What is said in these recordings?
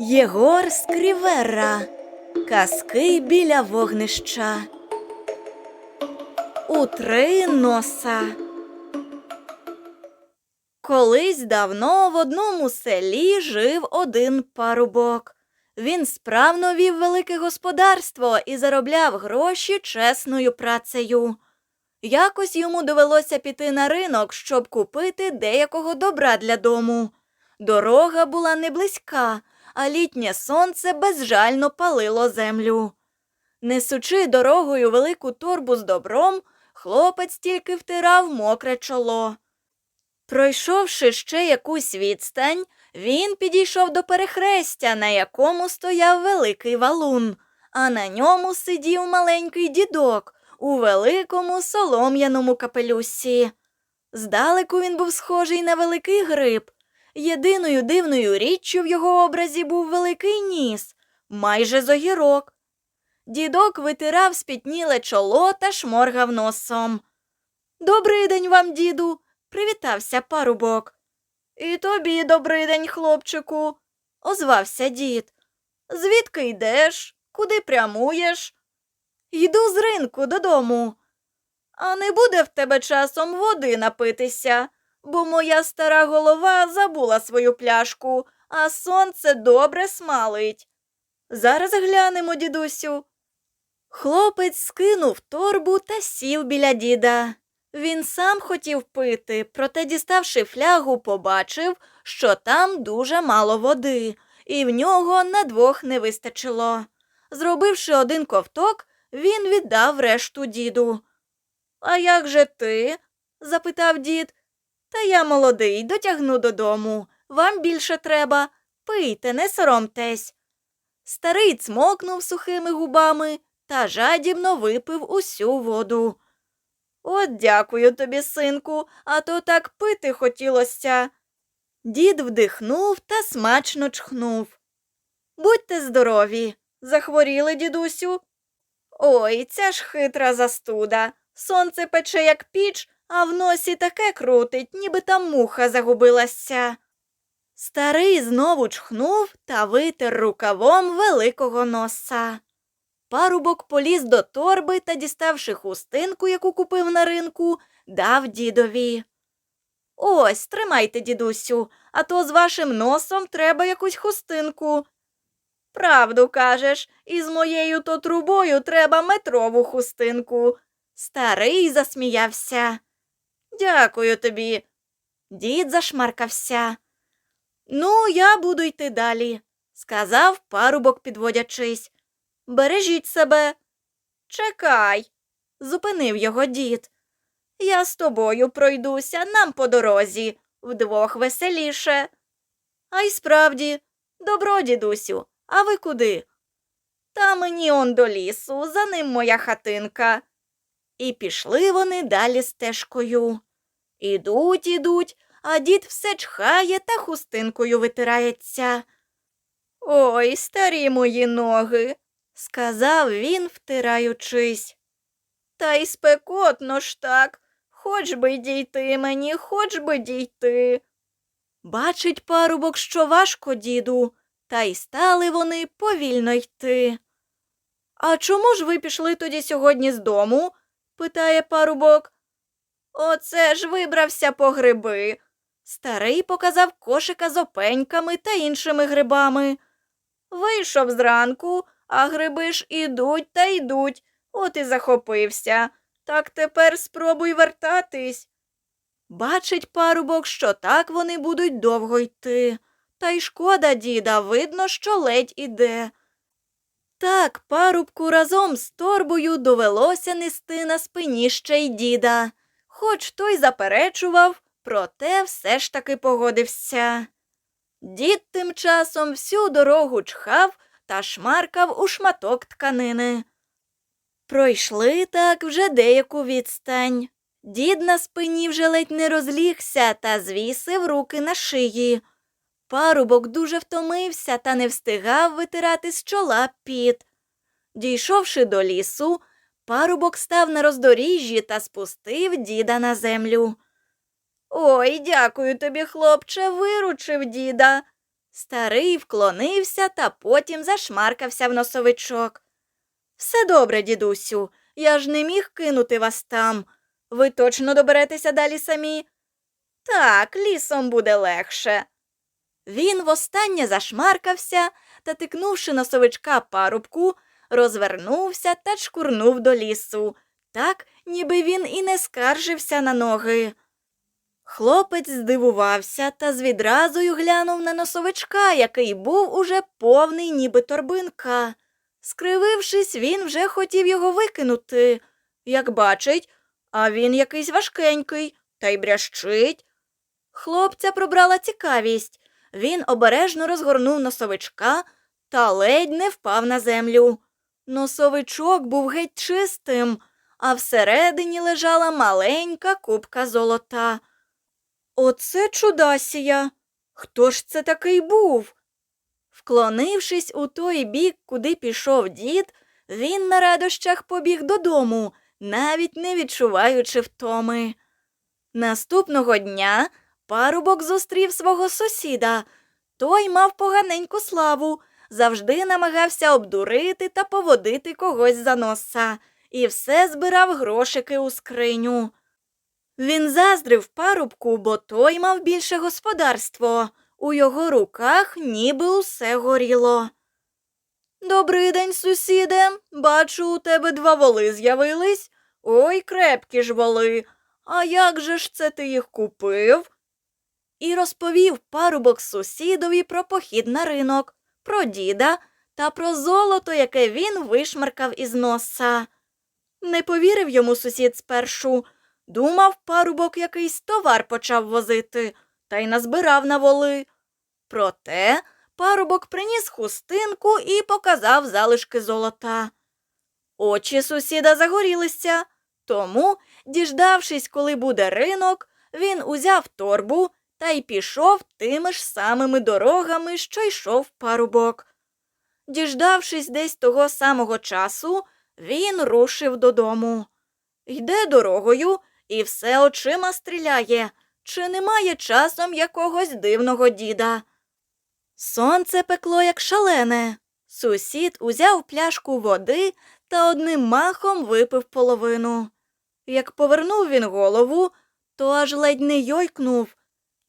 Єгор Скрівера. Казки біля вогнища. У три носа. Колись давно в одному селі жив один парубок. Він справно вів велике господарство і заробляв гроші чесною працею. Якось йому довелося піти на ринок, щоб купити деякого добра для дому. Дорога була не близька, а літнє сонце безжально палило землю. Несучи дорогою велику торбу з добром, хлопець тільки втирав мокре чоло. Пройшовши ще якусь відстань, він підійшов до перехрестя, на якому стояв великий валун, а на ньому сидів маленький дідок у великому солом'яному капелюсі. Здалеку він був схожий на великий гриб. Єдиною дивною річчю в його образі був великий ніс, майже з огірок. Дідок витирав спітніле чоло та шморгав носом. Добрий день вам, діду, привітався парубок. І тобі добрий день, хлопчику, озвався дід. Звідки йдеш? Куди прямуєш? Йду з ринку додому. А не буде в тебе часом води напитися, бо моя стара голова забула свою пляшку, а сонце добре смалить. Зараз глянемо, дідусю. Хлопець скинув торбу та сів біля діда. Він сам хотів пити, проте, діставши флягу, побачив, що там дуже мало води, і в нього на двох не вистачило. Зробивши один ковток, він віддав решту діду. А як же ти? запитав дід. Та я молодий, дотягну додому. Вам більше треба. Пийте, не соромтесь. Старий цмокнув сухими губами та жадібно випив усю воду. От дякую тобі, синку, а то так пити хотілося. Дід вдихнув та смачно чхнув. Будьте здорові, захворіли, дідусю. Ой, ця ж хитра застуда. Сонце пече, як піч, а в носі таке крутить, ніби там муха загубилася. Старий знову чхнув та витер рукавом великого носа. Парубок поліз до торби та, діставши хустинку, яку купив на ринку, дав дідові. Ось, тримайте, дідусю, а то з вашим носом треба якусь хустинку. Правду кажеш, і з моєю то трубою треба метрову хустинку. Старий засміявся. Дякую тобі. Дід зашмаркався. Ну, я буду йти далі, сказав парубок, підводячись. Бережіть себе. Чекай, зупинив його дід. Я з тобою пройдуся нам по дорозі, вдвох веселіше. А й справді, добро, дідусю, а ви куди? Та мені он до лісу, за ним моя хатинка. І пішли вони далі стежкою. Ідуть, ідуть, а дід все чхає та хустинкою витирається. Ой, старі мої ноги, сказав він, втираючись. Та й спекотно ж так, хоч би дійти мені, хоч би дійти. Бачить парубок, що важко, діду, та й стали вони повільно йти. А чому ж ви пішли тоді сьогодні з дому? питає парубок. Оце ж вибрався по гриби. Старий показав кошика з опеньками та іншими грибами. Вийшов зранку, а гриби ж ідуть та йдуть, от і захопився. Так тепер спробуй вертатись. Бачить парубок, що так вони будуть довго йти. Та й шкода діда, видно, що ледь іде. Так парубку разом з торбою довелося нести на спині ще й діда, хоч той заперечував, проте все ж таки погодився. Дід тим часом всю дорогу чхав та шмаркав у шматок тканини. Пройшли так вже деяку відстань. Дід на спині вже ледь не розлігся та звісив руки на шиї. Парубок дуже втомився та не встигав витирати з чола піт. Дійшовши до лісу, парубок став на роздоріжжі та спустив діда на землю. Ой, дякую тобі, хлопче, виручив діда. Старий вклонився та потім зашмаркався в носовичок. Все добре, дідусю, я ж не міг кинути вас там. Ви точно доберетеся далі самі? Так, лісом буде легше. Він востаннє зашмаркався та, тикнувши носовичка парубку, розвернувся та чкурнув до лісу, так, ніби він і не скаржився на ноги. Хлопець здивувався та з відразою глянув на носовичка, який був уже повний, ніби торбинка. Скривившись, він вже хотів його викинути. Як бачить, а він якийсь важкенький та й брящить. Хлопця пробрала цікавість. Він обережно розгорнув носовичка та ледь не впав на землю. Носовичок був геть чистим, а всередині лежала маленька купка золота. Оце чудасія. Хто ж це такий був? Вклонившись у той бік, куди пішов дід, він на радощах побіг додому, навіть не відчуваючи втоми. Наступного дня парубок зустрів свого сусіда. Той мав поганеньку славу, завжди намагався обдурити та поводити когось за носа, і все збирав грошики у скриню. Він заздрив парубку, бо той мав більше господарство. У його руках ніби усе горіло. Добрий день, сусіде. Бачу, у тебе два воли з'явились. Ой, крепкі ж воли. А як же ж це ти їх купив? І розповів парубок сусідові про похід на ринок, про діда та про золото, яке він вишмаркав із носа. Не повірив йому сусід спершу. Думав, парубок якийсь товар почав возити та й назбирав на воли. Проте парубок приніс хустинку і показав залишки золота. Очі сусіда загорілися, тому, діждавшись, коли буде ринок, він узяв торбу та й пішов тими ж самими дорогами, що йшов парубок. Діждавшись десь того самого часу, він рушив додому. Йде дорогою і все очима стріляє, чи немає часом якогось дивного діда. Сонце пекло, як шалене. Сусід узяв пляшку води та одним махом випив половину. Як повернув він голову, то аж ледь не йойкнув.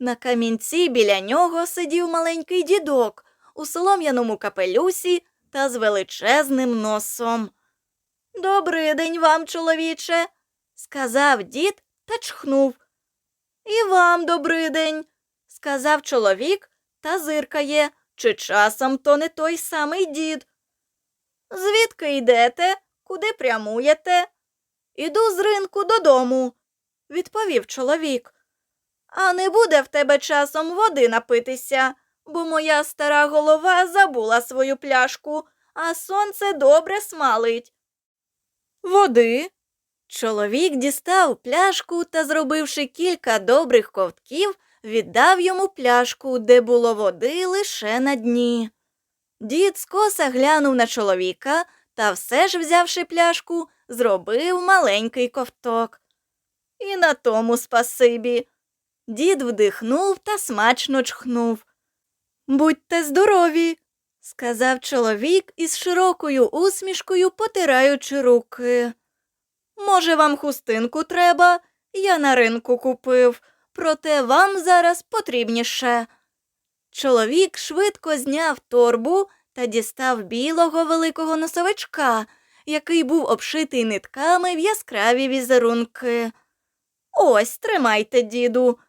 На камінці біля нього сидів маленький дідок у солом'яному капелюсі та з величезним носом. Добрий день вам, чоловіче, сказав дід та чхнув. І вам добрий день, сказав чоловік та зиркає, чи часом то не той самий дід. Звідки йдете? Куди прямуєте? Іду з ринку додому, відповів чоловік. А не буде в тебе часом води напитися, бо моя стара голова забула свою пляшку, а сонце добре смалить. Води. Чоловік дістав пляшку та, зробивши кілька добрих ковтків, віддав йому пляшку, де було води лише на дні. Дід скоса глянув на чоловіка та, все ж, взявши пляшку, зробив маленький ковток. І на тому спасибі. Дід вдихнув та смачно чхнув. Будьте здорові, сказав чоловік із широкою усмішкою, потираючи руки. Може, вам хустинку треба? Я на ринку купив, проте вам зараз потрібніше. Чоловік швидко зняв торбу та дістав білого великого носовичка, який був обшитий нитками в яскраві візерунки. Ось тримайте, діду.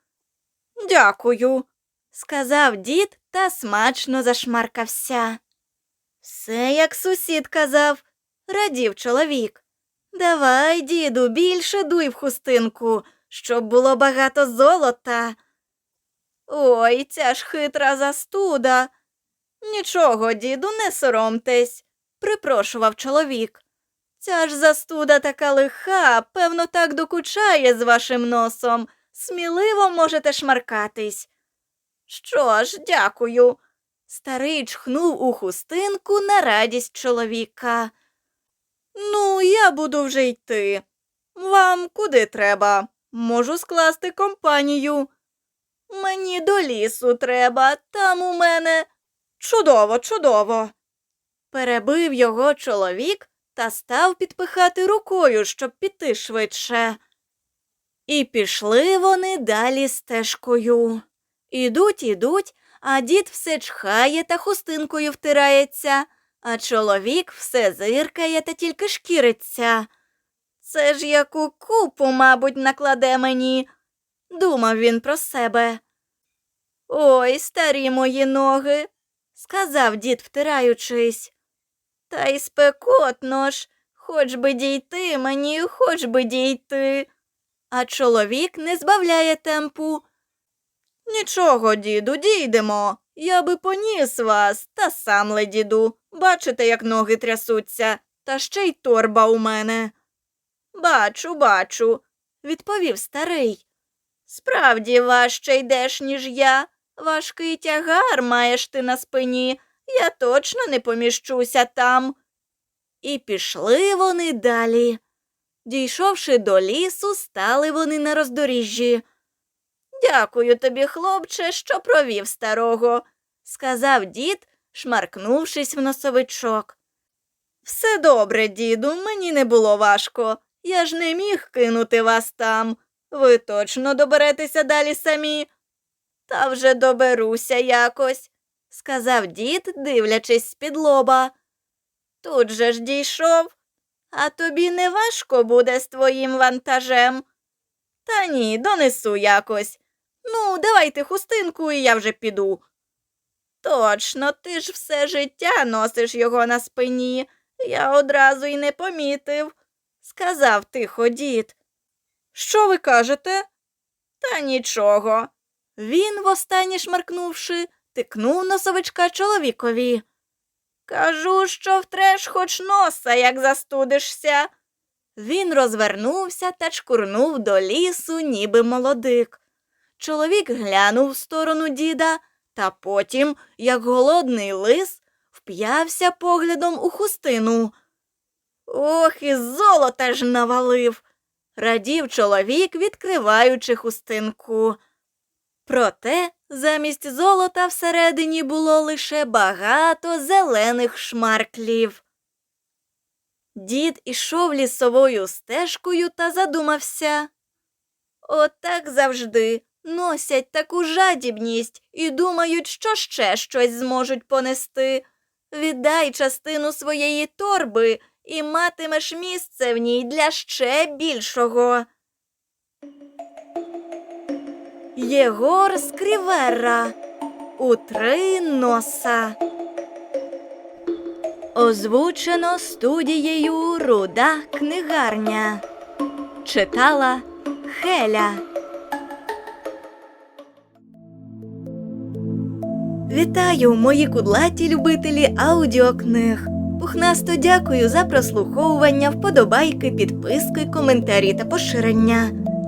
Дякую, сказав дід та смачно зашмаркався. Все, як сусід казав, радів чоловік. Давай, діду, більше дуй в хустинку, щоб було багато золота. Ой, ця ж хитра застуда. Нічого, діду, не соромтесь, припрошував чоловік. Ця ж застуда така лиха, певно, так докучає з вашим носом. Сміливо можете шмаркатись. Що ж, дякую. Старий чхнув у хустинку на радість чоловіка. Ну, я буду вже йти. Вам куди треба? Можу скласти компанію. Мені до лісу треба, там у мене. Чудово, чудово. Перебив його чоловік та став підпихати рукою, щоб піти швидше. І пішли вони далі стежкою. Ідуть, ідуть, а дід все чхає та хустинкою втирається, а чоловік все зиркає та тільки шкіриться. Це ж яку купу, мабуть, накладе мені, думав він про себе. Ой, старі мої ноги, сказав дід, втираючись. Та й спекотно ж, хоч би дійти мені, хоч би дійти. А чоловік не збавляє темпу. Нічого, діду, дійдемо. Я би поніс вас, та сам ле, діду. Бачите, як ноги трясуться, та ще й торба у мене. Бачу, бачу, відповів старий. Справді важче йдеш, ніж я. Важкий тягар маєш ти на спині. Я точно не поміщуся там. І пішли вони далі. Дійшовши до лісу, стали вони на роздоріжжі. Дякую тобі, хлопче, що провів старого, сказав дід, шмаркнувшись в носовичок. Все добре, діду, мені не було важко. Я ж не міг кинути вас там. Ви точно доберетеся далі самі. Та вже доберуся якось, сказав дід, дивлячись з-під лоба. Тут же ж дійшов, а тобі не важко буде з твоїм вантажем. Та ні, донесу якось. Ну, давайте хустинку, і я вже піду. Точно, ти ж все життя носиш його на спині. Я одразу й не помітив, сказав тихо дід. Що ви кажете? Та нічого. Він, востаннє шмаркнувши, тикнув носовичка чоловікові. Кажу, що втреш хоч носа, як застудишся. Він розвернувся та чкурнув до лісу, ніби молодик. Чоловік глянув в сторону діда, та потім, як голодний лис, вп'явся поглядом у хустину. Ох, і золота ж навалив, радів чоловік, відкриваючи хустинку. Проте замість золота всередині було лише багато зелених шмарклів. Дід ішов лісовою стежкою та задумався. Отак завжди носять таку жадібність і думають, що ще щось зможуть понести. Віддай частину своєї торби і матимеш місце в ній для ще більшого. Єгор Скрівера у три носа. Озвучено студією Руда книгарня. Читала Хеля. Вітаю, мої кудлаті любителі аудіокниг. Пухнасто дякую за прослуховування, вподобайки, підписки, коментарі та поширення.